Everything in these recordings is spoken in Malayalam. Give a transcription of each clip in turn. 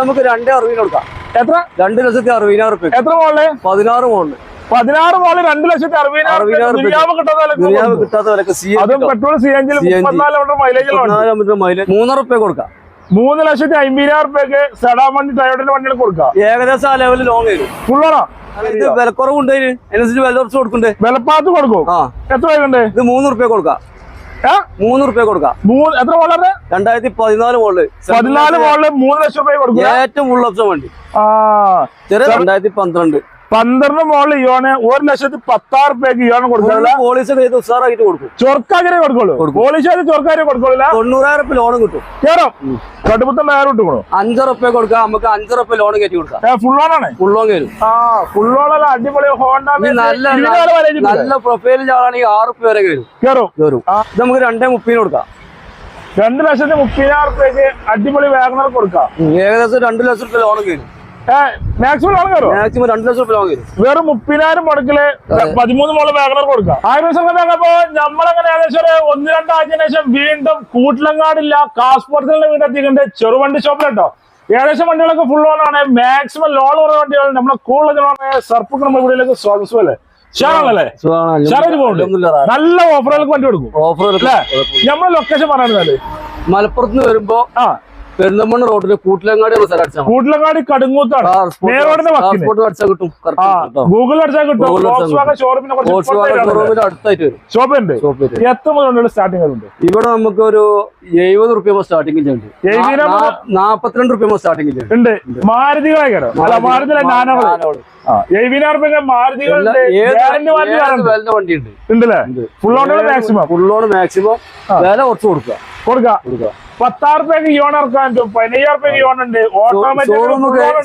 നമുക്ക് രണ്ടേ അറുപതിന് കൊടുക്കാം. എത്ര? രണ്ട് ലക്ഷത്തി അറുപതിനായിരം റുപ്യ എത്ര മോളെ പതിനാറ് മോളിൽ. പതിനാറ് മോളിൽ രണ്ട് ലക്ഷത്തി അറുപതിനായിരം. കിട്ടാത്ത വിലക്ക് അതും petrol C litre mileage mileage. മൂന്നര റുപ്യ കൊടുക്കാം. മൂന്ന് ലക്ഷത്തി അമ്പതിനായിരം റുപ്യക്ക് സെഡാ വണ്ടി ടയോട്ടിന്റെ വണ്ടികൾ കൊടുക്കാം ഏകദേശം ആ ലെവലിൽ ലോങ് വരും. ഫുള്ളാണോ ഇത് വിലക്കുറവുണ്ട് അതിന്. വില കുറച്ച് കൊടുക്കണ്ടേ വിലപ്പാത്ത് കൊടുക്കും. ആ. എത്ര ഇത് മൂന്ന് റുപ്യ കൊടുക്കാം? മൂന്ന് റുപ്യ കൊടുക്കാം. മൂന്ന് എത്ര മോളത് രണ്ടായിരത്തി പതിനാല് മോളിൽ പതിനാല് മോളിൽ മൂന്ന് ലക്ഷം രൂപ കൊടുക്കും ഏറ്റവും ഫുൾ ഓപ്ഷൻ വണ്ടി. ചെറിയ രണ്ടായിരത്തി പന്ത്രണ്ട്. പന്ത്രണ്ട് മോളിൽ യോണ് ഒരു ലക്ഷത്തി പത്താറ് രൂപയ്ക്ക് യോണ കൊടുക്കില്ല പോളിസി ചെയ്ത് ഉഷാറായിട്ട് കൊടുക്കും. ചൊർക്കാക്കിനെ കൊടുക്കുള്ളൂ. കൊടുക്കും. പോളിഷ് ചെയ്ത് ചൊർക്കാരെ കൊടുക്കുള്ളൂ. തൊണ്ണൂറായിരം ലോൺ കിട്ടും. കേറും? റുപ്യ കൊടുക്കാം നമുക്ക് ലോൺ കയറ്റി കൊടുക്കാം. ഫുൾ ഫുൾ ലോൺ കയറും ആ ഫുൾ അടിപൊളി ഹോണ്ട നല്ല നല്ല പ്രൊഫൈലിൽ ആളാണെങ്കിൽ വരെ കയറും കയറും. ഇത് നമുക്ക് രണ്ടേ മുപ്പതിന് കൊടുക്കാം. രണ്ട് ലക്ഷത്തി മുപ്പതിനായിരം റുപ്യക്ക് അടിപൊളി വാഗണർ കൊടുക്കാം. ഏകദേശം രണ്ടു ലക്ഷം റുപ്യ ലോൺ കയറും മാക്സിമം ലോൺ കയറും മാക്സിമം രണ്ട് ലക്ഷം റുപ്യ ലോൺ കയറും. വെറും മുപ്പതിനായിരം മുടക്കിൽ പതിമൂന്ന് മോൾ വേഗനർ കൊടുക്കാം ആയിരം സംഘം അപ്പോ നമ്മളങ്ങനെ ഏകദേശം ഒരു ഒന്ന് രണ്ടാഴ്ച ശേഷം വീണ്ടും കൂട്ടിലങ്ങാടില്ല. കാസ്പോർട്ടിലെ വീടെത്തിയിട്ടുണ്ട് ചെറുവണ്ടി ഷോപ്പിലുണ്ടോ? ഏകദേശം വണ്ടികളൊക്കെ ഫുൾ ഓൺ ആണ്. മാക്സിമം ലോൾ കുറവ് വണ്ടികൾ നമ്മളെ കൂടുതൽ സർപ്പ് നമ്മുടെ വീട്ടിലേക്ക് സ്വാഗതം അല്ലേ നല്ല ഓഫറുകൾക്ക് വണ്ടി കൊടുക്കും. ഓഫറുകൾ നമ്മളെ ലൊക്കേഷൻ പറയുന്നത് മലപ്പുറത്ത് നിന്ന് വരുമ്പോ ആ. പെരുന്തമണ്ണ റോഡിൽ കൂട്ടിലങ്ങാടി കൂട്ടിലങ്ങാടി കടുങ്ങൂത്താണ്. അടിച്ചാൽ കിട്ടും. ഗൂഗിൾ അടിച്ചാൽ കിട്ടും. അടുത്തായിട്ട് വരും. എത്ര മുതലുള്ള സ്റ്റാർട്ടിംഗ് ഉണ്ട് ഇവിടെ നമുക്ക് ഒരു എഴുപത് റുപ്യ സ്റ്റാർട്ടിംഗ് ചെയ്യുന്നുണ്ട് നാപ്പത്തിരണ്ട് റുപ്യ സ്റ്റാർട്ടിംഗ് ഉണ്ട്. മാരുതികളായിക്കാരോ അല്ല മാരുതി നാനോട് നാനോട്. എഴുപതിനായിരം റുപ്യ മാരുതികളുണ്ട് ഫുൾ ഓണർ മാക്സിമം ഫുള്ളോണ് മാക്സിമം വില കുറച്ച് കൊടുക്കുക. കൊടുക്കാം. കൊടുക്കുക. പത്താറ് റുപ്യക്ക് യോൺ ഇറക്കാൻ പറ്റും. പതിനയ്യായിരം റുപ്യക്ക് യോൺ ഉണ്ട്. ഓട്ടോമാറ്റിക്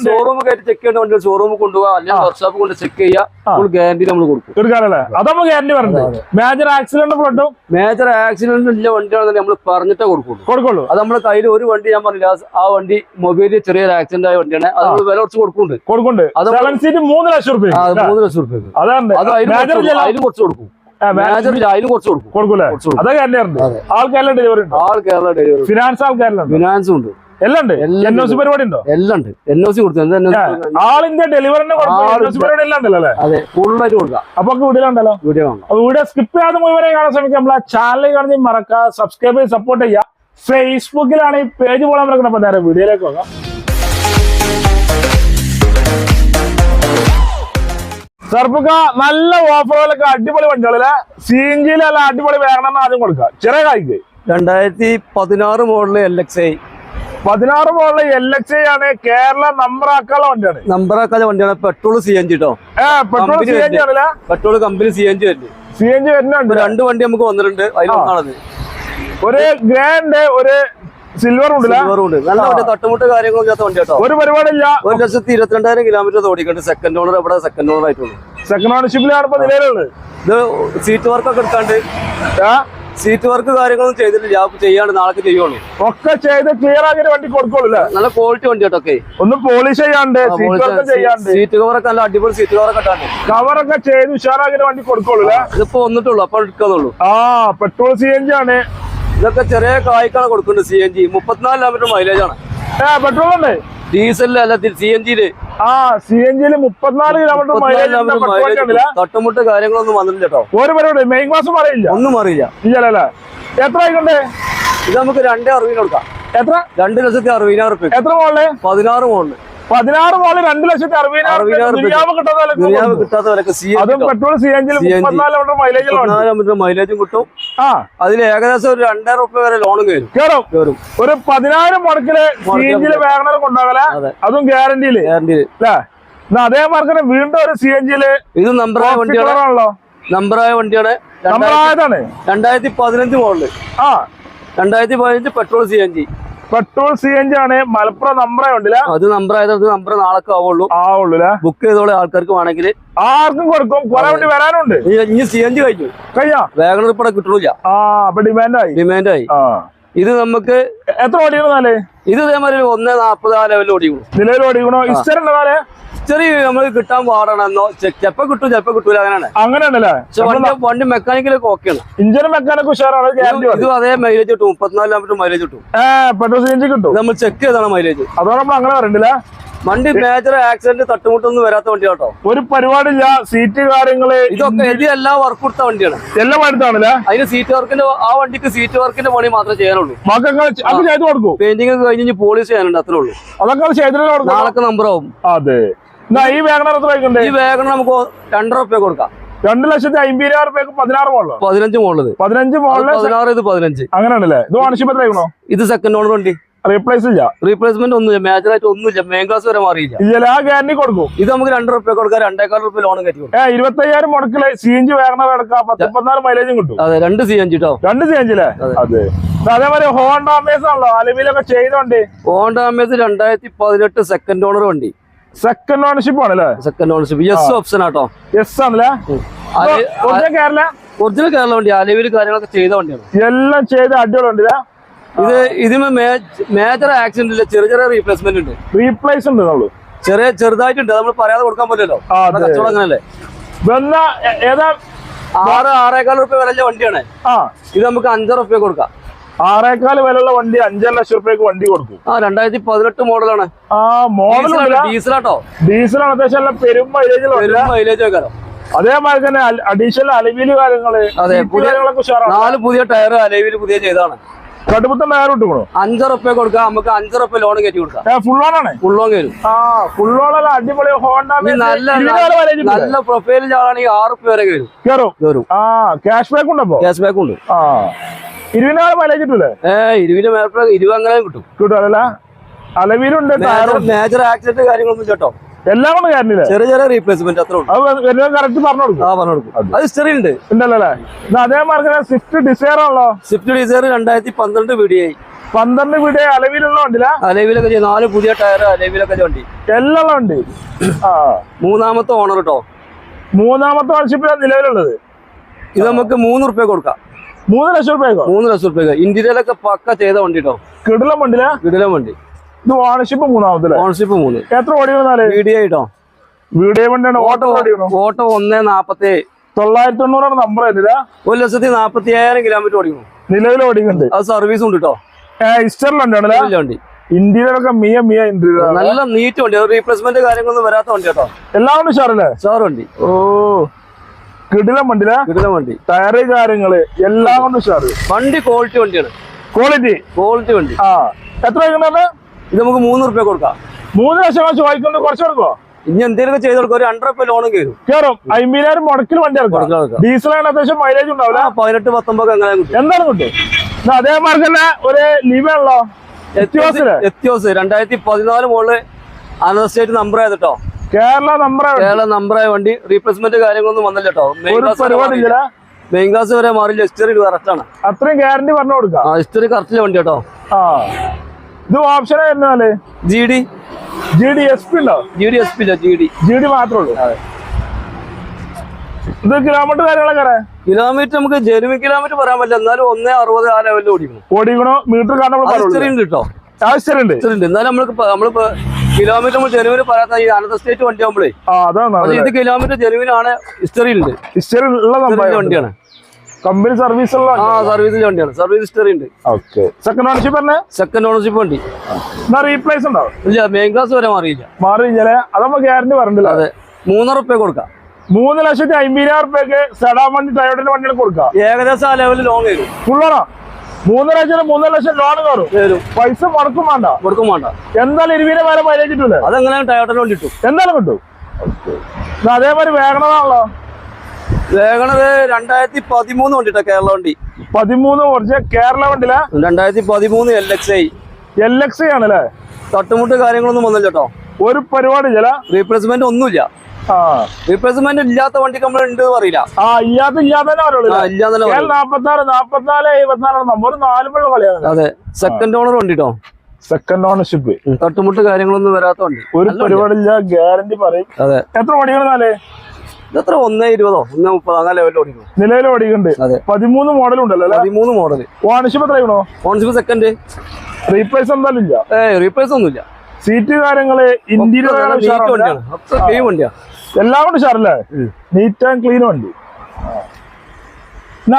ഷോറൂം കയറ്റി ചെക്ക് ചെയ്യേണ്ട വണ്ടി ഷോറൂം കൊണ്ടുപോകാം അല്ലെങ്കിൽ വർക്ക്ഷോപ്പ് കൊണ്ട് ചെക്ക് ചെയ്യാം. ഗ്യാരണ്ടി നമ്മൾ കൊടുക്കും. എടുക്കാനല്ലേ അത് നമ്മൾ ഗ്യാരണ്ടി പറഞ്ഞത് മേജർ ആക്സിഡന്റ് ഫ്ലഡും മേജർ ആക്സിഡന്റ് ഇല്ല വണ്ടിയാണെന്ന് നമ്മൾ പറഞ്ഞിട്ടേ കൊടുക്കുള്ളൂ. കൊടുക്കുള്ളൂ. അത് നമ്മുടെ കയ്യിൽ ഒരു വണ്ടി ഞാൻ പറഞ്ഞില്ല ആ വണ്ടി മൊബൈലിൽ ചെറിയൊരു ആക്സിഡന്റ് ആയ വണ്ടിയാണ്. അത് നമ്മൾ വില കുറച്ച് കൊടുക്കുന്നുണ്ട്. കൊടുക്കുന്നുണ്ട്. അത് മൂന്ന് ലക്ഷം റുപ്യ. മൂന്ന് ലക്ഷം റുപ്യ അതാണ്. അത് അതിന് കുറച്ച് കൊടുക്കും. ഇല്ല അതിന് കുറച്ച് കൊടുക്കും. കൊടുക്കൂലേ. അതാ. ആൾക്കാരെല്ലാം ഡെലിവറി ഉണ്ട്? ആൾ കേരള ഡെലിവറി ഫിനാൻസ് ആൾക്കാരിലുണ്ട് ഫിനാൻസും ഉണ്ട്? എല്ലാം ഉണ്ട്? എല്ലാം എൻ ഒ സി പരിപാടി ഉണ്ടോ? എല്ലാം ഉണ്ട്. എൻ ഒ സി കൊടുത്തു എന്ത് NOC കൊടുത്തു? ആൾ ഇന്ത്യ ഡെലിവറിന്റെ ആൾ പരിപാടി എല്ലാം ഉണ്ടല്ലോ അല്ലേ? അതെ ഫുള്ളായിട്ട് കൊടുക്കാം. അപ്പൊ വീഡിയോ വാങ്ങാം അപ്പൊ വീഡിയോ സ്കിപ്പ് ചെയ്യാതെ മുഴുവനെ കാണാൻ ശ്രമിക്കാം നമ്മളെ ചാനൽ കാണുന്ന മറക്കുക സബ്സ്ക്രൈബ് ചെയ്ത് സപ്പോർട്ട് ചെയ്യുക. ഫേസ്ബുക്കിലാണ് ഈ പേജ് പോലെ നടക്കുന്നത് അപ്പൊ നേരെ വീഡിയോയിലേക്ക് പോകാം. സർപ്പുക്ക നല്ല ഓഫറുകളൊക്കെ അടിപൊളി വണ്ടികളിലെ. സി എൻ ജിയിലല്ല അടിപൊളി വേണമെന്ന് ആദ്യം കൊടുക്കുക. ചെറിയ കായ്ക്ക്. രണ്ടായിരത്തി പതിനാറ് മോഡൽ എൽ എക്സ് ഐ പതിനാറ് മോഡൽ എൽ എക്സ് ഐ ആണ് കേരള നമ്പർ ആക്കാനുള്ള വണ്ടിയാണ്. നമ്പറാക്കാതെ വണ്ടിയാണ് പെട്രോൾ സി എൻ ജി കേട്ടോ പെട്രോൾ സി എൻ ജി ആണല്ലേ? Petrol company C N G വരുന്നത്. സി എൻ ജി വരുന്നുണ്ട്. രണ്ട് വണ്ടി നമുക്ക് വന്നിട്ടുണ്ട്. അതിലൊന്നാണത്. ഒരു ഗ്രാൻഡ് ഒരു സിൽവർ ഉണ്ടല്ലേ? സിൽവർ ഉണ്ട്. നല്ല വണ്ടി തട്ടുമുട്ട് കാര്യങ്ങളൊന്നും ഇല്ലാത്ത വണ്ടി കേട്ടോ. ഒരു പരിപാടിയില്ല. ഒരു ലക്ഷത്തി ഇരുപത്തിരണ്ടായിരം കിലോമീറ്റർ ഓടിക്കണ്ട് സെക്കൻഡ് ഓണർ ഇവിടെ സെക്കൻഡ് ഓണർ ആയിട്ടുള്ളൂ. സെക്കൻഡ് ഓണർഷിപ്പിലാണ് ഇപ്പൊ നിലവിലുള്ളത് ഇത് സീറ്റ് വർക്ക് ഒക്കെ എടുക്കാണ്ട്? സീറ്റ് വർക്ക് കാര്യങ്ങളൊന്നും ചെയ്തിട്ടില്ല. ഞാൻ ചെയ്യാണ്ട് നാളെ ചെയ്യുള്ളൂ. ഒക്കെ ചെയ്ത് ക്ലിയർ ആകുന്ന വണ്ടി കൊടുക്കുള്ളൂ നല്ല ക്വാളിറ്റി വണ്ടി കേട്ടോ ഒക്കെ. ഒന്ന് പോളിഷ് ചെയ്യാണ്ട് സീറ്റ് കവറൊക്കെ നല്ല അടിപൊളി സീറ്റ് കവറൊക്കെ ഇട്ടാണ്ട്. കവറൊക്കെ ചെയ്ത് ഉഷാറാകുന്ന വണ്ടി കൊടുക്കുള്ളൂ ഇതിപ്പോ വന്നിട്ടുള്ളൂ അപ്പൊ എടുക്കുന്നുള്ളൂ. ആ പെട്രോൾ സി എൻ ജി ആണ്. ഇതൊക്കെ ചെറിയ കായ്ക്കാണ് കൊടുക്കുന്നത് സി എൻ ജി മുപ്പത്തിനാല് കിലോമീറ്റർ മൈലേജ് ആണ്. പെട്രോൾ ഉണ്ട് ഡീസലിൽ അല്ല സി എൻ ജിയിൽ ആ സി എൻ ജിയിൽ മുപ്പത്തിനാല് കിലോമീറ്റർ മൈലേജ് തട്ടുമുട്ട് കാര്യങ്ങളൊന്നും വന്നിട്ടില്ല കേട്ടോ. ഒരു പരിപാടി മെയിൻ ക്ലാസ് അറിയില്ല ഒന്നും അറിയില്ല ഇല്ലല്ലേ? എത്ര ആയിക്കോട്ടെ? ഇത് നമുക്ക് രണ്ടേ അറുപതിന് കൊടുക്കാം. എത്ര? രണ്ട് ലക്ഷത്തി അറുപതിനായിരം റുപ്യ എത്ര മോളിൽ? പതിനാറ് മോളിൽ. പതിനാറ് മോൾ രണ്ട് ലക്ഷത്തി അറുപതിനായിരം. കിട്ടാത്ത വിലക്ക് അതും പെട്രോൾ സി. മുപ്പത്തിനാല് മൈലേജും കിട്ടും. ആ. അതിൽ ഏകദേശം ഒരു രണ്ടായിരം റുപ്യ വരെ ലോണും കയറും കേറും. കയറും ഒരു പതിനായിരം മുടക്കിൽ സി വാഗണർ കൊണ്ടാകല അതെ. ഗ്യാരണ്ടിയിൽ ഗ്യാരണ്ടി അല്ലേ? എന്നാ അതേ മാർക്കിന് വീണ്ടും ഒരു സി എൻ ജിയിൽ ഇത് നമ്പറായ വണ്ടിയാണ് ആണല്ലോ നമ്പറായ വണ്ടിയാണ് രണ്ടായിരത്തി പതിനഞ്ച് മോഡൽ ആ. രണ്ടായിരത്തി പതിനഞ്ച് petrol C N G petrol C N G ആണ്. മലപ്പുറം നമ്പറേ ഉണ്ടല്ല അത് നമ്പർ ആയത് നമ്പർ നാളെ ആവുള്ളൂ. ആവുള്ളൂ ബുക്ക് ചെയ്തോളെ ആൾക്കാർക്ക് വേണമെങ്കിൽ. ആർക്കും കൊടുക്കും. കുറെ വണ്ടി വരാനുണ്ട്. ഇനി സി എൻ ജി കഴിഞ്ഞു. കഴിയാ വേഗം ഇപ്പടെ കിട്ടണില്ല. ആ അപ്പൊ ഡിമാൻഡായി ഡിമാൻഡായി ഇത് നമുക്ക് എത്ര ഓടിക്കണമെന്നാലേ ഇത് ഇതേമാതിരി ഒന്ന് നാപ്പത് ആ ലെവലിൽ ഓടിക്കണം. നിലവിൽ ഓടിക്കണോ? ഇസ്റ്റർ ഉണ്ടതാലേ ഹിസ്റ്ററി നമ്മൾ കിട്ടാൻ പാടണമെന്നോ ചെലപ്പോ കിട്ടും ചെലപ്പോ കിട്ടൂല അങ്ങനെയാണ്. അങ്ങനെയാണല്ലേ? പക്ഷെ വണ്ടി വണ്ടി മെക്കാനിക്കലൊക്കെ ഓക്കെയാണ് ഇഞ്ചിന് മെക്കാനിക് ഉഷാറാണ് ഇത് അതേ മൈലേജ് കിട്ടും. മുപ്പത്തിനാല് കിലോമീറ്റർ മൈലേജ് കിട്ടും. പെട്രോൾ ജി കിട്ടും. നമ്മൾ ചെക്ക് ചെയ്താണ് മൈലേജ് അതോടെ നമ്മൾ അങ്ങനെ പറയണ്ടില്ല? വണ്ടി മേജർ ആക്സിഡന്റ് തട്ടുമുട്ടൊന്നും വരാത്ത വണ്ടി കേട്ടോ. ഒരു പരിപാടിയില്ല സീറ്റ് കാര്യങ്ങൾ ഇതൊക്കെ ഇത് എല്ലാം വർക്ക് കൊടുത്ത വണ്ടിയാണ്. എല്ലാം എടുത്താണല്ലേ അതിന് സീറ്റ് വർക്കിന്റെ ആ വണ്ടിക്ക് സീറ്റ് വർക്കിന്റെ പണി മാത്രമേ ചെയ്യാനുള്ളൂ. പെയിന്റിംഗ് ഒക്കെ കഴിഞ്ഞ് പോളിഷ് ചെയ്യാനുണ്ട് അത്രേ ഉള്ളൂ. അതൊക്കെ നാളെ നമ്പർ ആവും. അതെ. ഈ വേഗണർ എത്ര ഈ വേഗം നമുക്ക് രണ്ടര റുപ്യ കൊടുക്കാം. രണ്ട് ലക്ഷത്തി അമ്പതിനായിരം റുപ്യക്ക് പതിനാറ് മോളിൽ? പതിനഞ്ച് മോളത് പതിനഞ്ച് മോളിൽ പതിനാറ് ഇത് പതിനഞ്ച്. അങ്ങനെയാണല്ലേ? ഇത് വാണിജ്യം എത്രയാണോ ഇത് സെക്കൻഡ് ഓണർ വണ്ടി. റീപ്ലേസ് ഇല്ല. റീപ്ലേസ്മെന്റ് ഒന്നുമില്ല. മേജർ ആയിട്ട് ഒന്നുമില്ല. മെയിൻ ക്ലാസ് വരെ മാറിയില്ല. ഇല്ല ആ ഗ്യാരണ്ടി കൊടുക്കും. ഇത് നമുക്ക് രണ്ട് റുപ്യ കൊടുക്കാം. രണ്ടേക്കാൾ റുപ്യ ലോൺ കയറ്റി കൊടുക്കാം. ഇരുപത്തയ്യായിരം മുടക്കിൽ സി എൻ ജി വേഗണർ എടുക്കാം. മൈലേജും കിട്ടും. അതെ രണ്ട് സി എൻ ജി കേട്ടോ രണ്ട് സി എൻ ജി അതെ. ഹോണ്ടാമേസ് അതേമാതിരി ഹോണ്ട അമേസ് ആണല്ലോ. അലുവിലൊക്കെ ചെയ്തോണ്ട് ഹോണ്ട അമേസ് രണ്ടായിരത്തി പതിനെട്ട് സെക്കൻഡ് ഓണർ വണ്ടി. സെക്കൻഡ് ഓണർഷിപ്പ് ആണല്ലേ? Second ownership yes option auto. S ആണല്ലേ? കേരള? ഒറിജിനൽ കേരള വണ്ടി അലവിൽ കാര്യങ്ങളൊക്കെ ചെയ്ത വണ്ടിയാണ്. എല്ലാം ചെയ്ത അടിപൊളി വണ്ടി ഇത് ഇതിന് മേജർ ആക്സിഡന്റ് ഇല്ല. ചെറിയ ചെറിയ റീപ്ലേസ്മെന്റ് ഉണ്ട്. റീപ്ലേസ് ഉണ്ട് നമ്മൾ ചെറിയ ചെറുതായിട്ടുണ്ട്. നമ്മൾ പറയാതെ കൊടുക്കാൻ പറ്റില്ലല്ലോ. കച്ചവടം അങ്ങനല്ലേ. ഏതാ? ആറ് ആറേക്കാൾ റുപ്യ വില വണ്ടിയാണ്. ആ. ഇത് നമുക്ക് അഞ്ചര റുപ്യ കൊടുക്കാം. ആറേക്കാൽ വിലയുള്ള വണ്ടി അഞ്ചര ലക്ഷം രൂപയ്ക്ക് വണ്ടി കൊടുക്കും. ആ രണ്ടായിരത്തി പതിനെട്ട് മോഡലാണ്. ആ മോഡൽ ഡീസലാട്ടോ ഡീസൽ അത്യാവശ്യം പെരും മൈലേജ് മൈലേജ് അതേമാതിരി തന്നെ അഡീഷണൽ അലവിയിൽ കാര്യങ്ങൾ നാല് പുതിയ ടയർ അലവിയിൽ പുതിയ ചെയ്താണ് കടുപ്പത്തെ ടയർ ഇട്ടുക്കണോ അഞ്ചര റുപ്യ കൊടുക്കാം നമുക്ക് അഞ്ചര റുപ്യ ലോൺ കയറ്റി കൊടുക്കാം. ഫുൾ ലോൺ ആണ്? ലോൺ കയറും ആ ഫുൾ ലോൺ അല്ല അടിപൊളി ഹോണ്ട നല്ല നല്ല പ്രൊഫൈലിൽ ആളാണെങ്കിൽ ആറുപ്യ റുപ്യ വരെ കയറും. കയറും. ആ ക്യാഷ് ബാക്ക് ഉണ്ടോ ക്യാഷ് ബാക്ക് ഉണ്ട്. ആ. ഇരുപതിനാല് മൈലേജ് കിട്ടൂലേ? ഏ ഇരുവിന്റെ മേൽപ്പുറ ഇരുപത് കിട്ടും. കിട്ടും അല്ല അലവിലുണ്ട് മേജർ ആക്സിഡന്റ് കാര്യങ്ങളൊന്നും കേട്ടോ. എല്ലാം കൊണ്ട് കാര്യമില്ല ചെറിയ ചെറിയ റീപ്ലേസ്മെന്റ് അത്ര കറക്റ്റ് പറഞ്ഞു കൊടുക്കും. ആ പറഞ്ഞു കൊടുക്കും. അത്. ഹിസ്റ്ററി ഉണ്ട്. ഉണ്ടല്ലോ അതേ തന്നെ സ്വിഫ്റ്റ് ഡിസൈർ ആണല്ലോ. സ്വിഫ്റ്റ് ഡിസയർ രണ്ടായിരത്തി പന്ത്രണ്ട് വീഡിയായി പന്ത്രണ്ട് വീട് അലവിലുള്ള വണ്ടില്ല അലവിലൊക്കെ നാല് പുതിയ ടയർ അലവിലൊക്കെ വണ്ടി. എല്ലാം വണ്ടി മൂന്നാമത്തെ ഓണർ കേട്ടോ മൂന്നാമത്തെ വർഷിപ്പിലാണ് നിലവിലുള്ളത്. ഇത് നമുക്ക് മൂന്ന് റുപ്യ കൊടുക്കാം. മൂന്ന് ലക്ഷം റുപ്യക്കോ മൂന്ന് ലക്ഷം ഇന്റീരിയർ ഇന്ത്യയിലൊക്കെ പക്ക ചെയ്ത വണ്ടി കേട്ടോ കിടലം വണ്ടിയില്ല കിടലം വണ്ടി. ഇത് ഓണർഷിപ്പ് മൂന്നാമത്തില്ല ഓണർഷിപ്പ് മൂന്ന്. എത്ര ഓടി വന്നാൽ? വീഡിയോ കേട്ടോ വീഡിയോ വണ്ടിയാണ് ഓട്ടോ ഓട്ടോ ഒന്നേ നാപ്പത്തി തൊള്ളായിരത്തി തൊണ്ണൂറാണ് നമ്പർ വരുന്നില്ല ഒരു ലക്ഷത്തി നാപ്പത്തി ഏഴായിരം കിലോമീറ്റർ ഓടിക്കും നിലവിൽ ഓടിക്കുന്നുണ്ട്. അത് സർവീസ് ഉണ്ട് കേട്ടോ ഇസ്റ്ററിലുണ്ടാണല്ലേ വലിയ വണ്ടി ഇന്ത്യയിലൊക്കെ മിയ മിയ ഇന്ത്യയില നല്ല നീറ്റ് വണ്ടി. റീപ്ലേസ്മെന്റ് കാര്യങ്ങളൊന്നും വരാത്ത വണ്ടി കേട്ടോ എല്ലാം ഉണ്ട് ഉഷാറല്ലേ? സാർ വണ്ടി. ഓ. കിടിലം വണ്ടിയില്ല കിടിലം വണ്ടി. ടയറ് കാര്യങ്ങൾ എല്ലാം കൊണ്ട് ഉഷാറ്. വണ്ടി ക്വാളിറ്റി വണ്ടിയാണ്. ക്വാളിറ്റി ക്വാളിറ്റി വണ്ടി. ആ. എത്ര വയ്ക്കുന്നത് ഇത് നമുക്ക് മൂന്ന് റുപ്യ കൊടുക്കാം. മൂന്ന് ലക്ഷം കാശ് വായിക്കൊണ്ട് കുറച്ച് കൊടുക്കോ ഇനി എന്തെങ്കിലും ചെയ്ത് കൊടുക്കും. ഒരു രണ്ടര റുപ്യ ലോണും കയറും കയറും അമ്പതിനായിരം മുടക്കിൽ വണ്ടി ഇറക്കും. ഡീസലാണ് അത്യാവശ്യം മൈലേജ് ഉണ്ടാവില്ല. പതിനെട്ട് പത്തൊമ്പത് അങ്ങനെ കിട്ടും. എന്താണ് കിട്ടും എന്നാ അതേമാതിരി തന്നെ ഒരു ലിവാണല്ലോ ആണല്ലോ. എത്തിയോസ് രണ്ടായിരത്തി പതിനാല് മോളിൽ അനദർ സ്റ്റേറ്റ് നമ്പർ ആയതിട്ടോ കേരള നമ്പറായ വണ്ടി. റീപ്ലേസ്മെന്റ് കാര്യങ്ങളൊന്നും വന്നില്ല കേട്ടോ. മെയിൻ ക്ലാസ് വരെ മാറില്ല ഹിസ്റ്ററി കറക്റ്റ് ആണ്. അത്രയും ഗ്യാരണ്ടി പറഞ്ഞു കൊടുക്കാം? ഹിസ്റ്ററി കറക്റ്റില്ല വണ്ടി കേട്ടോ. ആ. ഇത് option G D G D S P ഉണ്ടോ? ജി ഡി എസ് പി ഇല്ല ജി ഡി ജി ഡി മാത്രമേ ഉള്ളൂ. ഇത് കിലോമീറ്റർ കാര്യങ്ങളൊക്കെ കിലോമീറ്റർ നമുക്ക് ജനുവിൻ കിലോമീറ്റർ പറയാൻ പറ്റില്ല. എന്നാലും ഒന്നേ അറുപത് ആ ലെവലിൽ ഓടിക്കണം. ഓടിക്കണോ? മീറ്റർ കാണുമ്പോൾ ഹിസ്റ്ററി ഉണ്ട് കേട്ടോ. ആവശ്യമുണ്ട് ഹിസ്റ്ററി ഉണ്ട്. എന്നാലും നമ്മൾക്ക് ഇപ്പൊ- നമ്മളിപ്പോ കിലോമീറ്റർ നമ്മൾ ജനുവിന് പറയാത്ത ഈ അനന്ത സ്റ്റേറ്റ് വണ്ടി ആകുമ്പോഴേ അതാണ് ഇത് കിലോമീറ്റർ ജനുവിനാണ് ഹിസ്റ്ററി ഉണ്ട്. ഹിസ്റ്ററി ഉള്ള വണ്ടിയാണ്. കമ്പനി സർവീസ് ഉള്ള ആ സർവീസിന്റെ വണ്ടിയാണ്. സർവീസ് ഹിസ്റ്ററി ഉണ്ട്. ഓക്കെ സെക്കൻഡ് ഓണർഷിപ്പ് തന്നെ സെക്കൻഡ് ഓണർഷിപ്പ് വണ്ടി. എന്നാ റീപ്ലേസ് ഉണ്ടാവും ഇല്ല മെയിൻ ക്ലാസ് വരെ മാറിയില്ല. മാറിയില്ല കഴിഞ്ഞാൽ അത് ഗ്യാരണ്ടി പറഞ്ഞില്ല അതെ. മൂന്നര റുപ്യ കൊടുക്കാം. മൂന്ന് ലക്ഷത്തി അമ്പതിനായിരം റുപ്യക്ക് സെഡാ വണ്ടി ടയോഡിന്റെ വണ്ടികൾ കൊടുക്കാം ഏകദേശം ആ ലെവലിൽ ലോങ് വരും ഫുള്ളാണോ മൂന്ന് ലക്ഷം മൂന്നര ലക്ഷം ലോൺ കയറും. പൈസ മുടക്കും വേണ്ട. മുടക്കും വേണ്ട. എന്തായാലും ഇരുവിനെ വരെ മൈലേജ് കിട്ടൂലേ? അതെങ്ങനെ ടയോട്ടന് വണ്ടി കിട്ടും? എന്തായാലും കിട്ടും. അതേപോലെ അതേമാതിരി വേഗണതാണല്ലോ വേഗണത് രണ്ടായിരത്തി പതിമൂന്ന് വണ്ടിട്ടോ കേരള വണ്ടി. പതിമൂന്ന് കുറച്ച് കേരള വണ്ടില രണ്ടായിരത്തി പതിമൂന്ന് L X I L X ആണല്ലേ? തട്ടുമുട്ട് കാര്യങ്ങളൊന്നും വന്നില്ല കേട്ടോ. ഒരു പരിപാടി ചില റീപ്ലേസ്മെന്റ് ഒന്നുമില്ല. റീപ്ലേസ്മെന്റ് ഇല്ലാത്ത വണ്ടി നമ്മൾ ഉണ്ട് പറയില്ല. ആ ഇല്ലാത്ത ഇല്ലാത്തന്നെ പറയുള്ളൂ ആ ഇല്ലാന്നല്ല കേരള നാപ്പത്തി ആറ് നാപ്പത്തിനാല് എഴുപത്തിനാലാണ്. നമ്മൾ നാലുമുള്ള കളിയാണ്. അതെ. സെക്കൻഡ് ഓണർ വണ്ടിട്ടോ സെക്കൻഡ് ഓണർഷിപ്പ് തട്ടുമുട്ട് കാര്യങ്ങളൊന്നും വരാത്ത വണ്ടി. ഒരു പരിപാടിയില്ല ഗ്യാരണ്ടി പറയും. അതെ. എത്ര ഓടിക്കണെന്നാലേ ഇതെത്ര? ഒന്നേ ഇരുപതോ? ഒന്നേ മുപ്പതോ? അങ്ങനെ ലെവലിൽ ഓടിക്കും നിലവിൽ ഓടിക്കുന്നുണ്ട്. പതിമൂന്ന് മോഡൽ ഉണ്ടല്ലോ പതിമൂന്ന് മോഡൽ ഓണർഷിപ്പ് എത്ര ഓണർഷിപ്പ് സെക്കൻഡ് റീപ്ലേസ് എന്തായാലും ഇല്ല. ഏ റീപ്ലേസ് ഒന്നുമില്ല. സീറ്റ് കാര്യങ്ങൾ ഇന്റീരിയർ വണ്ടിയാണ്. ഒക്കെ ക്ലീൻ വണ്ടിയാ. എല്ലാം കൊണ്ട് ഉഷാറല്ലേ ഉം. നീറ്റ് ആൻഡ് ക്ലീൻ വണ്ടി.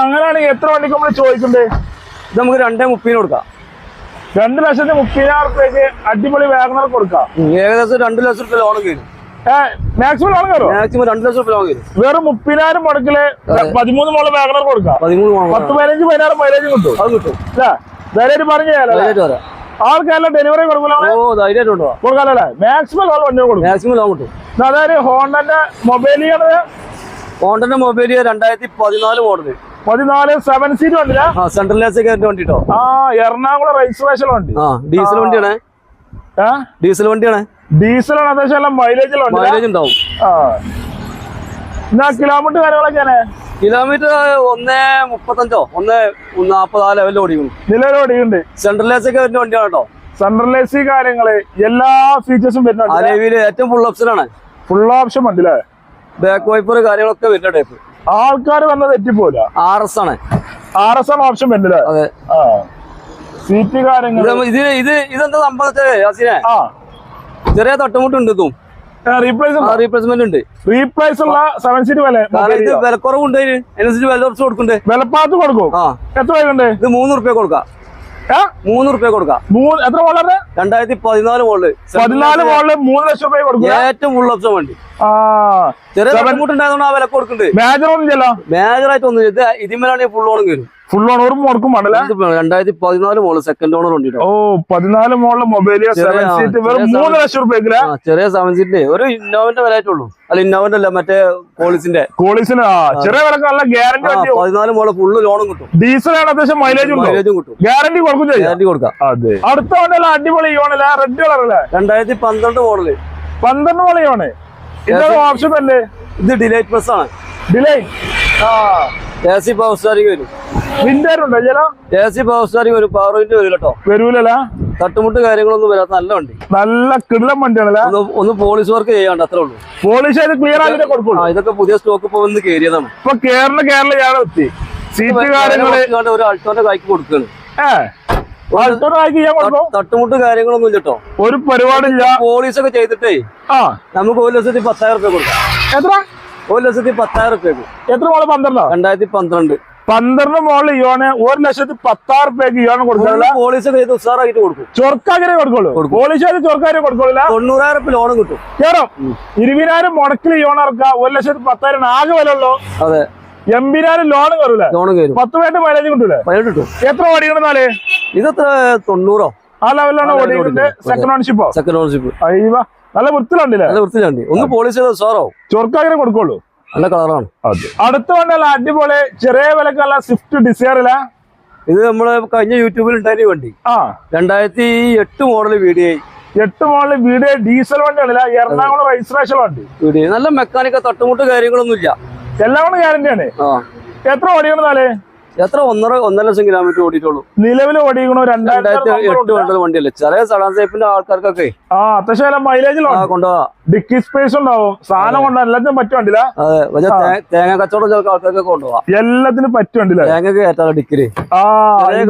അങ്ങനെയാണെങ്കിൽ എത്ര വണ്ടിക്ക് നമ്മൾ ചോദിക്കണ്ടേ? ഇത് നമുക്ക് രണ്ടേ മുപ്പതിന് കൊടുക്കാം. രണ്ട് ലക്ഷത്തി മുപ്പതിനായിരം റുപ്യക്ക് അടിപൊളി വാഗണർ കൊടുക്കാം. ഏകദേശം രണ്ട് ലക്ഷം റുപ്യ ലോൺ കയറും മാക്സിമം ലോൺ കയറുമോ മാക്സിമം രണ്ട് ലക്ഷം റുപ്യ ലോൺ കയറും വെറും മുപ്പതിനായിരം മുടക്കിൽ പതിമൂന്ന് മോൾ വാഗണർ കൊടുക്കാം. പതിമൂന്ന് പത്ത് പതിനഞ്ച് പതിനാറ് മൈലേജ് കിട്ടും. അത് കിട്ടും. അല്ലേ? പറഞ്ഞു ആൾക്കാരെല്ലാം ഡെലിവറി കൊടുക്കലോ ഓ ധൈര്യമായിട്ട് കൊണ്ടുപോകാം കൊടുക്കാലല്ലേ മാക്സിമം ലോൺ വണ്ടി കൊടുക്കും. മാക്സിമം ലോൺ കിട്ടും. അതായത് ഹോണ്ടന്റെ മൊബൈലിയാണ് ഹോണ്ടന്റെ മൊബൈൽ രണ്ടായിരത്തി പതിനാല് മോഡൽ. പതിനാല് സെവൻ സീറ്റ് വണ്ടിയാ സെൻട്രൽ എ സി കയറിന്റെ വണ്ടി കേട്ടോ ആ എറണാകുളം രജിസ്ട്രേഷൻ വണ്ടി. ആ ഡീസൽ വണ്ടിയാണ്? ഡീസൽ വണ്ടിയാണ്? ഡീസലാണ് അത്യാവശ്യം നല്ല മൈലേജ് മൈലേജ് ഉണ്ടാവും. എന്നാ കിലോമീറ്റർ കാര്യങ്ങളൊക്കെയാണ് കിലോമീറ്റർ ഒന്ന് മുപ്പത്തഞ്ചോ? ഒന്ന് നാപ്പത് ആ ലെവലിൽ ഓടിക്കും നിലവിൽ ഓടിക്കുന്നുണ്ട് സെൻട്രൽ ലേസ് ഒക്കെ വണ്ടിയാണ്? കേട്ടോ സെൻട്രൽ ലേസി കാര്യങ്ങൾ എല്ലാ ഫീച്ചേഴ്സും വരുന്നുണ്ട് ഏറ്റവും ഫുൾ ഓപ്ഷൻ ആണ്. ഫുൾ ഓപ്ഷൻ വണ്ടി അല്ലേ ബാക്ക് വൈപ്പർ കാര്യങ്ങളൊക്കെ വരുന്ന ടൈപ്പ് ആൾക്കാർ വന്നത് തെറ്റിപ്പോല ആർ എസ് ആണ്. ആർ എസ് ആണ് ഓപ്ഷൻ വരുന്നില്ലേ അതെ. സീറ്റ് കാര്യങ്ങൾ ഇത് ഇത് ഇത് ഇതെന്താ സംഭവം യാസിനെ? ആ. ചെറിയ തട്ടുമുട്ടുണ്ട് ആ റീപ്ലേസ്മെന്റ് ഉണ്ട്? റീപ്ലേസ് ഉള്ള സെവൻ സീറ്റ് വില ഇത് വിലക്കുറവുണ്ട് അതിന്. അതിനനുസരിച്ച് വില കുറച്ച് കൊടുക്കുന്നുണ്ട്. വിലപ്പാത്ത് കൊടുക്കും. എത്ര ഇത് മൂന്ന് റുപ്യ കൊടുക്കാം? മൂന്ന് റുപ്യ കൊടുക്കാം. മൂന്ന് എത്ര മോളെ രണ്ടായിരത്തി പതിനാല് മോളിൽ പതിനാല് മോളിൽ മൂന്ന് ലക്ഷം രൂപ കൊടുക്കും ഏറ്റവും ഫുൾ ഓപ്ഷൻ വണ്ടി. ചെറിയ ബുദ്ധിമുട്ടുണ്ടായതുകൊണ്ട് ആ വില കൊടുക്കുന്നുണ്ട്. മേജർ ഒന്നും ചെല്ലോ മേജർ ആയിട്ട് ഒന്നും ഇത് ഇതിന്മേലാണ് ഫുൾ ഓണം കയറും ഫുൾ ഓണറും ഒരു വേണല്ലേ രണ്ടായിരത്തി പതിനാല് മോൾ സെക്കൻഡ് ഓണർ വണ്ടി ഓ പതിനാല് മോളിലെ മൊബൈൽ സെവൻ സീറ്റ് വെറും മൂന്ന് ലക്ഷം രൂപയ്ക്ക് ആ ചെറിയ സെവൻ സീറ്റിന്റെ ഒരു ഇന്നോവന്റെ വില ആയിട്ടുള്ളൂ. അല്ല ഇന്നോവന്റെ അല്ല മറ്റേ കോളിസിന്റെ. കോളീസിന് ചെറിയ വിലക്ക് നല്ല ഗ്യാരണ്ടി പതിനാല് മോൾ ഫുള്ള് ലോണും കിട്ടും. ഡീസലാണ് അത്യാവശ്യം മൈലേജ് ഉണ്ടോ? മൈലേജും കിട്ടും. ഗ്യാരണ്ടി കൊടുക്കും ഗ്യാരണ്ടി കൊടുക്കാം. അതെ. അടുത്ത വണ്ടല്ല അടിപൊളി യോണല്ലേ റെഡ് കളർ അല്ലേ? രണ്ടായിരത്തി പന്ത്രണ്ട് മോഡൽ പന്ത്രണ്ട് മോളിയോണേ ഇതൊരു ഓപ്ഷൻ അല്ലേ? ഇത് ഡിലൈറ്റ് പ്ലസ് ആണ്. ഡിലേ ആ എ സി പവർ സ്റ്റാറിംഗ് വരും. വിന്റർ ചേട്ടാ എ സി പവർ സ്റ്റാറിംഗ് വരും. പവർ വിൻഡ് വരും കേട്ടോ വരൂലല്ല? തട്ടുമുട്ട് കാര്യങ്ങളൊന്നും വരാത്ത നല്ല വണ്ടി. നല്ല കിടിലം വണ്ടിയാണല്ലേ? ഒന്ന് പോളിഷ് വർക്ക് ചെയ്യാണ്ട് അത്രേ ഉള്ളൂ. പോളിഷ് ചെയ്ത് ക്ലിയർ ആയിട്ട് ആ ഇതൊക്കെ പുതിയ സ്റ്റോക്ക് ഇപ്പൊ വന്ന് കയറിയതാണ് ഇപ്പൊ കേരള കേരള ഞാൻ എത്തി സീറ്റ് കാര്യങ്ങൾ ഇതുകൊണ്ട് ഒരു അൾട്ടോന്റെ കായ്ക്ക് കൊടുക്കുകയാണ് തട്ടുമുട്ട് കാര്യങ്ങളൊന്നും ഇല്ലട്ടോ ഒരു പരിപാടിയില്ല. പോളിസ് ഒക്കെ ചെയ്തിട്ടേ നമുക്ക് ഒരു ലക്ഷത്തി പത്തായിരം റുപ്യ കൊടുക്കാം. എത്ര? ഒരു ലക്ഷത്തി പത്തായിരം റുപ്യക്ക് എത്ര മോൾ പന്ത്രണ്ടോ? രണ്ടായിരത്തി പന്ത്രണ്ട്. പന്ത്രണ്ട് മോൾ ഇയോണ് ഒരു ലക്ഷത്തി പത്താറ് റുപ്യക്ക് ഇയോണ് കൊടുക്കാറില്ല? പോളിസ് ചെയ്ത് ഉഷാറായിട്ട് കൊടുക്കും. ചൊർക്കാക്കിനെ കൊടുക്കുള്ളൂ. പോളിസി ചെയ്ത് ചൊർക്കാരെ കൊടുക്കുള്ളൂ തൊണ്ണൂറായിരം ലോണും കിട്ടും. കേറും? ഇരുപതിനായിരം മുടക്കിൽ ഇയോൺ ഇറക്കുക ഒരു ലക്ഷത്തി പത്തായിരം ആകെ വില ഉള്ളൂ. അതെ. എൺപതിനായിരം ലോൺ കയറൂല? ലോൺ കയറും. പത്ത് പേട്ട് മൈലേജ് കിട്ടൂലേ? കിട്ടും. എത്ര ഓടിക്കണെന്നാലേ ഇതെത്ര തൊണ്ണൂറോ? ആ ലെവലിലാണ് ഓടിക്കുന്നത്. സെക്കൻഡ് ഓൺഷിപ്പോ സെക്കൻഡ് ഓണർഷിപ്പ് അയ്യവ. നല്ല വൃത്തിയിലുണ്ടല്ലേ നല്ല വൃത്തിയിലുണ്ട് ഒന്ന് പോളിഷ് ചെയ്ത് സാറോ ചൊർക്കാക്കിനെ കൊടുക്കുള്ളൂ. നല്ല കളറാണ്. അടുത്ത വണ്ടിയല്ല അടിപൊളി ചെറിയ വിലക്കല്ല സ്വിഫ്റ്റ് ഡിസയറില ഇത് നമ്മൾ കഴിഞ്ഞ യൂട്യൂബിൽ ഉണ്ടായിരുന്ന വണ്ടി. ആ. രണ്ടായിരത്തി എട്ട് മോഡൽ വീഡിയോ എട്ട് മോളിൽ വീഡിയോ ഡീസൽ വണ്ടിയാണല്ല? എറണാകുളം രജിസ്ട്രേഷൻ വണ്ടി. വീഡിയോ നല്ല മെക്കാനിക്ക തട്ടുമുട്ട് കാര്യങ്ങളൊന്നും ഇല്ല എല്ലാം കൂടെ ഗ്യാരണ്ടിയാണ് എത്ര എത്ര ഓടിക്കണെന്നാലേ എത്ര? ഒന്നര ഒന്നര ലക്ഷം കിലോമീറ്റർ ഓടിയിട്ടുള്ളൂ. നിലവിൽ ഓടിക്കണു രണ്ടായിരത്തി എട്ട് കൊണ്ടത് വണ്ടിയല്ലേ? ചെറിയ സഡൻ സേഫിന്റെ ആൾക്കാർക്കൊക്കെ. ആ അത്യാവശ്യം മൈലേജ് ഡിക്കി സ്പേസ് ഉണ്ടാവും. സാധനം കൊണ്ട് എല്ലാത്തിനും പറ്റുവണ്ടില്ല അതെ. പക്ഷെ തേങ്ങ കച്ചവടം ചില ആൾക്കാർക്കൊക്കെ എല്ലാത്തിനും പറ്റുവണ്ടില്ല തേങ്ങ കയറ്റാതെ ഡിക്കിൽ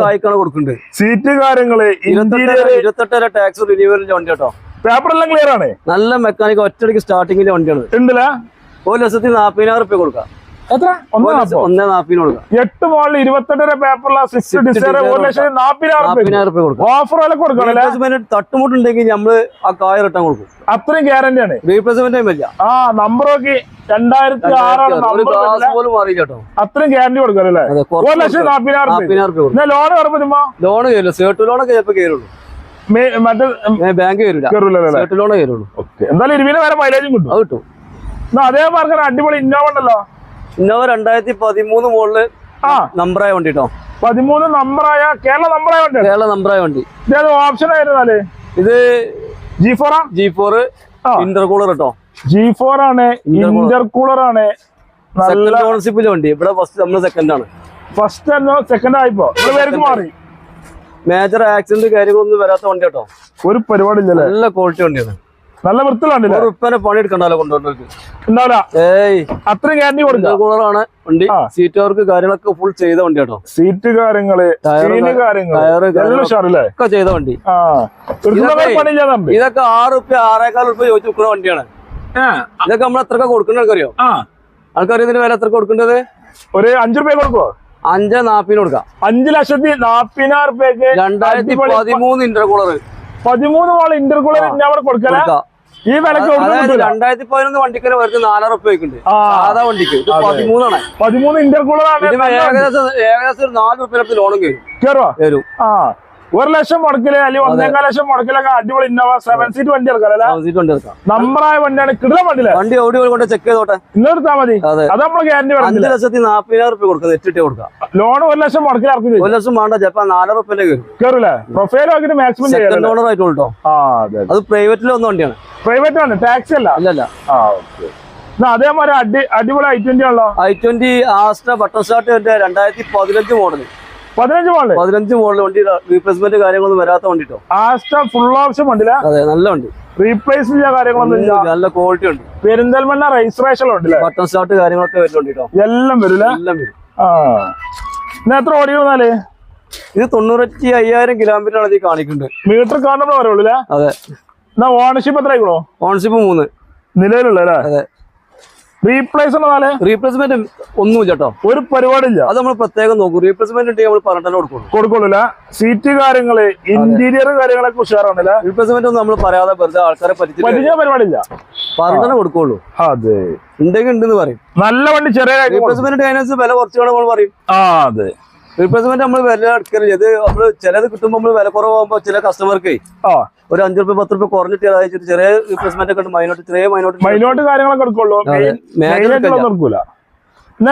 കായ്ക്കാണ് കൊടുക്കുന്നുണ്ട് സീറ്റ് കാര്യങ്ങൾ ഇരുപത്തെട്ടര ടാക്സ് റിന്യൂവലിന്റെ വണ്ടി കേട്ടോ. പേപ്പർ എല്ലാം ക്ലിയർ ആണ്? നല്ല മെക്കാനിക് ഒറ്റയടിക്ക് സ്റ്റാർട്ടിങ്ങിന്റെ വണ്ടിയാണ്. ഉണ്ടല്ല? ഒരു ലക്ഷത്തി നാപ്പതിനായിരം റുപ്യ കൊടുക്കാം. എത്ര? ഒന്ന് നാപ്പിന് കൊടുക്കാം. എട്ട് മോളിൽ ഇരുപത്തെട്ടര പേപ്പറുള്ള സിക്സ് Swift ഡിസൈർ ഒരു ലക്ഷത്തി നാപ്പതിനായിരം രൂപ കൊടുക്കാം. ഓഫർ വില തട്ടുമുട്ടുണ്ടെങ്കിൽ നമ്മൾ ആ കായ റിട്ടേൺ കൊടുക്കും. അത്രയും ഗ്യാരണ്ടി ആണ്. റീപ്ലേസ്മെന്റ് ആ നമ്പർ നോക്കി. രണ്ടായിരത്തി ആറാണ് അത്രയും ഗ്യാരണ്ടി കൊടുക്കാം അതെ ഒരു ലക്ഷത്തി നാപ്പതിനായിരം ലോൺ ലോൺ കയറില്ല. സേർട്ട് ലോണൊക്കെ ചിലപ്പോ കയറുള്ളൂ. മറ്റേ ബാങ്ക് കയറില്ല. സേർട്ട് ലോണേ കയറുള്ളൂ. എന്തായാലും ഇരുപതിന് വരെ മൈലേജും കിട്ടും. അത് കിട്ടും. അതേ മാർക്കറ്റ് അടിപൊളി ഇന്നോവ ഉണ്ടല്ലോ. ഇന്നോവ രണ്ടായിരത്തി പതിമൂന്ന് മോളിൽ നമ്പറായ വണ്ടി കേട്ടോ പതിമൂന്ന് നമ്പറായ കേരള നമ്പറായ വണ്ടി. കേരള നമ്പറായ വണ്ടി. ഇതേത് ഓപ്ഷൻ ആയിരുന്നാൽ ഇത് G four G four intercooler കേട്ടോ ജി ഫോർ ആണ് ഇന്റർകൂളർ ആണ്. നല്ല ഓണർഷിപ്പിലെ വണ്ടി. ഇവിടെ ഫസ്റ്റ് നമ്മൾ സെക്കൻഡ് ആണ്. ഫസ്റ്റ് എന്നോ സെക്കൻഡ് ആയിപ്പോ. പേർക്ക് മാറി. മേജർ ആക്സിഡന്റ് കാര്യങ്ങളൊന്നും വരാത്ത വണ്ടി കേട്ടോ ഒരു പരിപാടി ഇല്ല നല്ല ക്വാളിറ്റി വണ്ടിയാണ്. നല്ല വൃത്തിലുണ്ടല്ലേ ഒരു ഉപ്പനെ പണി എടുക്കണ്ടല്ലോ കൊണ്ടുപോയിട്ട് ഉണ്ടാവില്ല ഏയ്. അത്രയും ഗ്യാരണ്ടി കൊടുക്കാം. കൂളറാണ് വണ്ടി. ആ. സീറ്റ് വർക്ക് കാര്യങ്ങളൊക്കെ ഫുൾ ചെയ്ത വണ്ടി കേട്ടോ സീറ്റ് കാര്യങ്ങൾ ഒക്കെ ചെയ്ത വണ്ടി. ഇതൊക്കെ- ആറ് റുപ്യ ആറേക്കാൾ റുപ്യ ചോദിച്ചു വെക്കുന്ന വണ്ടിയാണ്. ഇതൊക്കെ നമ്മൾ എത്രക്ക കൊടുക്കണ്ട ആൾക്കറിയോ ആൾക്കാർ ഇതിന് വില എത്ര കൊടുക്കേണ്ടത്? ഒരു അഞ്ചു രൂപ കൊടുക്കുവോ? അഞ്ച് നാപ്പിന് കൊടുക്കാം. അഞ്ചു ലക്ഷത്തി നാപ്പതിനായിരം റുപ്യക്ക് രണ്ടായിരത്തി അടിപൊളി പതിമൂന്ന് ഇന്റർകൂളർ പതിമൂന്ന് വാൾ ഇന്റർകൂളർ ഞാൻ അവിടെ കൊടുക്കല? ഈ വിലക്ക് രണ്ടായിരത്തി പതിനൊന്ന് വണ്ടിക്ക് വരുന്നത് നാലായിരം റുപ്യ സാധാ വണ്ടിക്ക്. പതിമൂന്നാണ്. പതിമൂന്ന് ഇന്റർകൂളർ ആണ് ഇതിന് ഏകദേശം ഏകദേശം ഒരു നാല് റുപ്യ ലോണും കയറും കയറും ആ. ഒരു ലക്ഷം മുടക്കിൽ അല്ലെങ്കിൽ ഒന്നേകാൽ ലക്ഷം മുടക്കിലൊക്കെ അടിപൊളി ഇന്നോവ സെവൻ സീറ്റ് വണ്ടി എടുക്കാം. നമ്പറായ വണ്ടിയാണ്. കിടല വണ്ടി വണ്ടി ഓടി കൊണ്ട് ചെക്ക് ചെയ്തോട്ടെ. ഇന്നെടുത്താ മതി. അതെ. നമ്മൾ ഗ്യാരണ്ടി അഞ്ച് ലക്ഷത്തി നാപ്പതിനായിരം റുപ്യ കൊടുക്കാം. എട്ടിട്ട് കൊടുക്കാം. ലോൺ ഒരു ലക്ഷം മുടക്കിൽ ഇറക്കും ഒരു ലക്ഷം വേണ്ട. ചെപ്പാ നാലര റുപ്യല്ലേ കയറും. കേറൂലേ പ്രൊഫൈൽ നോക്കിട്ട് മാക്സിമം സെക്കൻഡ് ഓണർ ആയിട്ട് കേട്ടോ ആ അതെ അത്. പ്രൈവറ്റിൽ വന്ന വണ്ടിയാണ്. പ്രൈവറ്റ് ആണ്. ടാക്സി അല്ല? അല്ലല്ല ആ ഓക്കെ അതേമാതിരി അടി അടിപൊളി ഐ ട്വന്റി ആണല്ലോ. I twenty Asta button start രണ്ടായിരത്തി പതിനഞ്ച് മോഡൽ പതിനഞ്ച് മോഡൽ. പതിനഞ്ച് മോഡൽ വണ്ടി റീപ്ലേസ്മെന്റ് കാര്യങ്ങളൊന്നും വരാത്ത വണ്ടിട്ടോ? ആസ്റ്റ ഫുൾ ഓപ്ഷൻ വണ്ടിയില്ല അതെ നല്ല വണ്ടി. റീപ്ലേസ് ചെയ്യാൻ കാര്യങ്ങളൊന്നും ഇല്ല. നല്ല ക്വാളിറ്റി ഉണ്ട് പെരിന്തൽമണ്ണ രജിസ്ട്രേഷൻ ഉണ്ടല്ലേ? ബട്ടൺ സ്റ്റാർട്ട് കാര്യങ്ങളൊക്കെ വരുന്നുണ്ട് കേട്ടോ എല്ലാം വരില്ല എല്ലാം വരും. ആ. എത്ര ഓടി വന്നാൽ? ഇത് തൊണ്ണൂറ്റി അയ്യായിരം കിലോമീറ്റർ ആണ് ഇത് കാണിക്കുന്നുണ്ട് മീറ്റർ കാണുമ്പോൾ അല്ലേ അതെ. എന്നാ ഓണർഷിപ്പ് എത്ര ആയിക്കോളൂ ഓണർഷിപ്പ് മൂന്ന്. നിലവിലുള്ള അല്ലേ അതെ. റീപ്ലേസ് എന്നാൽ റീപ്ലേസ്മെന്റ് ഒന്നും കേട്ടോ. ഒരു പരിപാടിയില്ല. അത് നമ്മൾ പ്രത്യേകം നോക്കും. റീപ്ലേസ്മെന്റ് ഉണ്ടെങ്കിൽ നമ്മൾ പറഞ്ഞിട്ട് കൊടുക്കുള്ളൂ. കൊടുക്കുള്ളൂല സീറ്റ് കാര്യങ്ങൾ ഇന്റീരിയർ കാര്യങ്ങളൊക്കെ ഉഷാറാണല്ലേ? റീപ്ലേസ്മെന്റ് ഒന്നും നമ്മൾ പറയാതെ വെറുതെ ആൾക്കാരെ പറ്റിച്ച് പരിപാടിയില്ല. പറഞ്ഞിട്ട് കൊടുക്കുള്ളൂ. അതെ. ഉണ്ടെങ്കിൽ ഉണ്ടെന്ന് പറയും. നല്ല വണ്ടി ചെറിയ കൊടുക്കും. റീപ്ലേസ്മെന്റ് അതിനനുസരിച്ച് വില കുറച്ച് വേണം നമ്മൾ പറയും. ആ അതെ. റീപ്ലേസ്മെന്റ് നമ്മൾ വില എടുക്കരുത് ഇത് നമ്മൾ ചിലത് കിട്ടുമ്പോൾ നമ്മൾ വില കുറവാകുമ്പോ ചില കസ്റ്റമർക്ക് ആ. ഒരു അഞ്ചു റുപ്യ പത്ത് റുപ്യ കുറഞ്ഞിട്ട് അയച്ചിട്ട് ചെറിയ റീപ്ലേസ്മെന്റ് ഒക്കെ ഉണ്ട്. മൈനോട്ട് ചെറിയ മൈനോട്ട് മൈനോട്ട് കാര്യങ്ങളൊക്കെ എടുക്കുള്ളൂ. എടുക്കൂല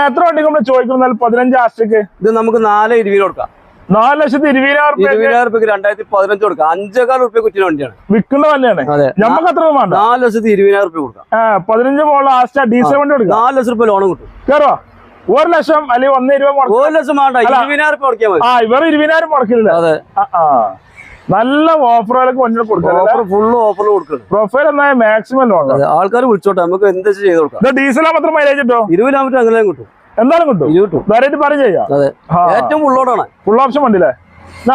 എത്ര വണ്ടി നമ്മൾ ചോദിക്കുന്ന? പതിനഞ്ച് ആസ്റ്റക്ക് ഇത് നമുക്ക് നാല് ഇരുപതിന് കൊടുക്കാം. നാല് ലക്ഷത്തി ഇരുപതിനായിരം ഇരുപതിനായിരം റുപ്യക്ക് രണ്ടായിരത്തി പതിനഞ്ച് കൊടുക്കാം. അഞ്ചേകാൽ റുപ്യ കുറ്റിന് വണ്ടിയാണ്. വിൽക്കുന്ന വണ്ടിയാണ്. അതെ. നമുക്ക് അത്ര വേണ്ട. നാല് ലക്ഷത്തി ഇരുപതിനായിരം റുപ്യ കൊടുക്കാം. പതിനഞ്ച് മോളിൽ ആസ്റ്റാ ഡീസൽ വണ്ടി കൊടുക്കും നാല് ലക്ഷം റുപ്യ ലോൺ കിട്ടും. കേറോ? ഒരു ലക്ഷം അല്ലെങ്കിൽ ഒന്ന് ഇരുപത് മുടക്കും. ഒരു ലക്ഷം വേണ്ട. ഇരുപതിനായിരം റുപ്യ കൊടുക്കാൻ മതി. ആ ഇവർ ഇരുപതിനായിരം മുടക്കില്ല അതെ. ആ. നല്ല ഓഫറുകളൊക്കെ വണ്ടി കൊടുക്കാം ഓഫർ ഫുൾ ഓഫർ കൊടുക്കണം. പ്രൊഫൈൽ എന്നായ മാക്സിമം ലോൺ അതെ ആൾക്കാർ വിളിച്ചോട്ടെ നമുക്ക് എന്ത് ചെയ്ത് കൊടുക്കാം. ഡീസൽ മാത്രം മൈലേജ് കിട്ടോ ഇരുപത് കിലോമീറ്റർ അങ്ങനെ കിട്ടും. എന്തായാലും കിട്ടും. കിട്ടും. ധൈര്യമായിട്ട് പറയും ചെയ്യാം. ഏറ്റവും ഉള്ളോടാണ് ഫുൾ ഓപ്ഷൻ വണ്ടിയില്ലേ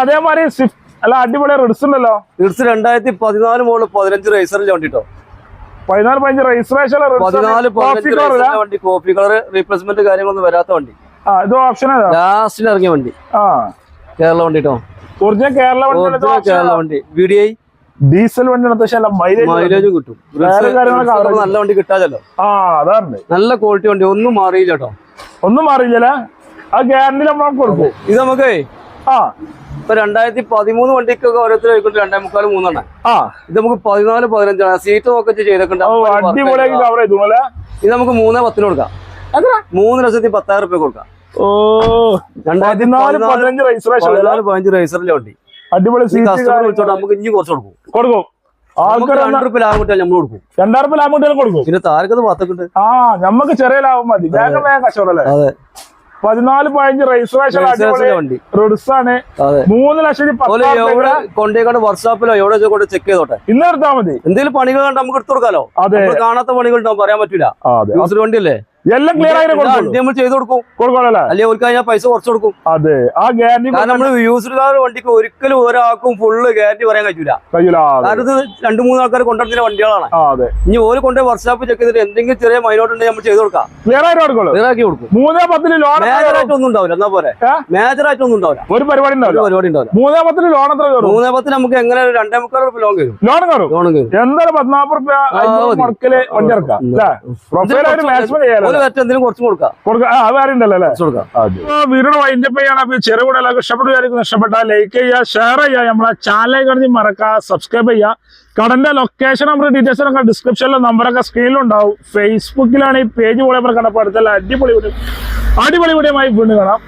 അതേമാതിരി സ്വിഫ്റ്റ് അല്ല അടിപൊളി റിഡ്സ് ഉണ്ടല്ലോ. റിഡ്സ് രണ്ടായിരത്തി പതിനാല് മോൾ പതിനഞ്ച് റേസറിൽ വണ്ടിട്ടോ? പതിനാല് പതിനഞ്ച് രജിസ്ട്രേഷൻ പതിനാല് വണ്ടി കോഫി കളർ റീപ്ലേസ്മെന്റ് കാര്യങ്ങളൊന്നും വരാത്ത വണ്ടി. ഇത് ഓപ്ഷൻ ഏതാ? ലാസ്റ്റിൽ ഇറങ്ങിയ വണ്ടി. ആ. കേരള വണ്ടിട്ടോ ഒറിജിനൽ കേരള വണ്ടി കേരള വണ്ടി വണ്ടി. വി ഡി ഐ ഡീസൽ വണ്ടി മൈലേജ് കിട്ടും. നല്ല വണ്ടി കിട്ടാതല്ലോ. ആ അതാണ്. നല്ല ക്വാളിറ്റി വണ്ടി. ഒന്നും മാറിയില്ല കേട്ടോ ഒന്നും മാറിയില്ല ആ ഗ്യാരണ്ടി നമ്മൾ കൊടുക്കും. ഇത് നമുക്ക് ആ. ഇപ്പൊ രണ്ടായിരത്തി പതിമൂന്ന് വണ്ടിക്കൊക്കെ ഓരോരുത്തർ ആയിക്കോട്ടെ രണ്ടേ മുക്കാൽ മൂന്നെണ്ണം. ആ. ഇത് നമുക്ക് പതിനാല് പതിനഞ്ചാണ്. സീറ്റ് നോക്കി ചെയ്തൊക്കെ അടിപൊളിയാക്കി കവർ ചെയ്തു ഇത് നമുക്ക് മൂന്നേ പത്തിന് കൊടുക്കാം. മൂന്ന് ലക്ഷത്തി പത്തായിരം റുപ്യ കൊടുക്കാം. ഓ പതിനാല് പതിനഞ്ച് രജിസ്ട്രേഷൻ പതിനാല് പതിനഞ്ച് റേസറിലെ വണ്ടി. അടിപൊളി ഈ സീറ്റ് കസ്റ്റമർ വിളിച്ചോട്ട് നമുക്ക് ഇനി കുറച്ച് കൊടുക്കും. കൊടുക്കും. രണ്ടായിരം ലാഭം കൊടുക്കും. പിന്നെ താരക്കത് പത്തൊക്കെ ഉണ്ട്. ആ നമുക്ക് ചെറിയ ലാഭം മതി. വേഗം വേഗം കച്ചവടം അതെ. പതിനാല് പതിനഞ്ച് രജിസ്ട്രേഷൻ അടിപൊളി വണ്ടി. റിഡ്സ് ആണ്. അതെ. മൂന്ന് ലക്ഷത്തി എവിടെ കൊണ്ടേക്കാണ്ട് വർക്ക്ഷോപ്പിലോ എവിടെ കൊണ്ട് ചെക്ക് ചെയ്തോട്ടെ. ഇന്ന് എടുത്താൽ മതി. എന്തെങ്കിലും പണികൾ കണ്ട് നമുക്ക് എടുത്തു കൊടുക്കാലോ. അതെ. കാണാത്ത പണികൾ ഉണ്ടാവും പറയാൻ യൂസർ വണ്ടിയല്ലേ എല്ലാം ക്ലിയർ ആയിട്ട് കൊടുക്കും നമ്മൾ ചെയ്ത് കൊടുക്കും. കൊടുക്കണല്ലേ? അല്ലെങ്കിൽ അവർക്ക് കഴിഞ്ഞാൽ പൈസ കുറച്ച് കൊടുക്കും. അതെ ആ ഗ്യാരണ്ടി നമ്മൾ യൂസർകാർ വണ്ടിക്ക് ഒരിക്കലും ഒരാൾക്കും ഫുള്ള് ഗ്യാരണ്ടി പറയാൻ കഴിയൂല. കഴിയൂല രണ്ടു കാരണം ഇത് രണ്ട് മൂന്ന് ആൾക്കാർ കൊണ്ടുവരുന്ന വണ്ടികളാണ്. അതെ. ഇനി ഓര് കൊണ്ട് വർക്ക്ഷോപ്പ് ചെക്ക് ചെയ്തിട്ട് എന്തെങ്കിലും ചെറിയ മൈനോട്ട് ഉണ്ടെങ്കിൽ നമ്മൾ ചെയ്ത് കൊടുക്കാം. ക്ലിയർ ആയിട്ട് കൊടുക്കുള്ളൂ. ക്ലിയറാക്കി കൊടുക്കും. മൂന്നേ പത്തിന് ലോൺ മേജറായിട്ട് ഒന്നും ഉണ്ടാവില്ല എന്നാ പോലെ മേജറായിട്ട് ഒന്നും ഉണ്ടാവില്ല. ഒരു പരിപാടി ഉണ്ടാവില്ല? പരിപാടി ഉണ്ടാവില്ല. മൂന്നേ പത്തിന് ലോൺ എത്ര കയറും? മൂന്നേ പത്തിന് നമുക്ക് എങ്ങനെ രണ്ടേ മുക്കാൽ റുപ്യ ലോൺ കയറും. ലോൺ കയറും? ലോൺ കയറും. എന്തായാലും പതിനാപ്പത് റുപ്യ വണ്ടി ഇറക്കാം അല്ലേ? മാക്സിമം ചെയ്യാലോ? എന്തെങ്കിലും കുറച്ച് കൊടുക്കാം. കൊടുക്കാം. ആ അത് വേറെ ഉണ്ടല്ലോ അല്ലേ? കൊടുക്കാം. അപ്പൊ വീടിന്റെ വൈൻഡ് അപ്പ് അപ്പൊ ചെറുകൂടെ എല്ലാവർക്കും ഇഷ്ടപ്പെട്ടു വിചാരിക്കുന്നു. ഇഷ്ടപ്പെട്ടാൽ ലൈക്ക് ചെയ്യുക ഷെയർ ചെയ്യുക. നമ്മളെ ചാനൽ കടന്ന് മറക്കുക സബ്സ്ക്രൈബ് ചെയ്യുക. കടന്റെ ലൊക്കേഷൻ നമ്പർ ഡീറ്റെയിൽസ് ഒക്കെ ഡിസ്ക്രിപ്ഷനിലും നമ്പറൊക്കെ സ്ക്രീനിലുണ്ടാവും ഫേസ്ബുക്കിലാണ് ഈ പേജ് പോലെ കണ്ടപ്പോൾ അടുത്തല്ല അടിപൊളി വീഡിയോ അടിപൊളി വീഡിയോ വീണ്ടും കാണാം.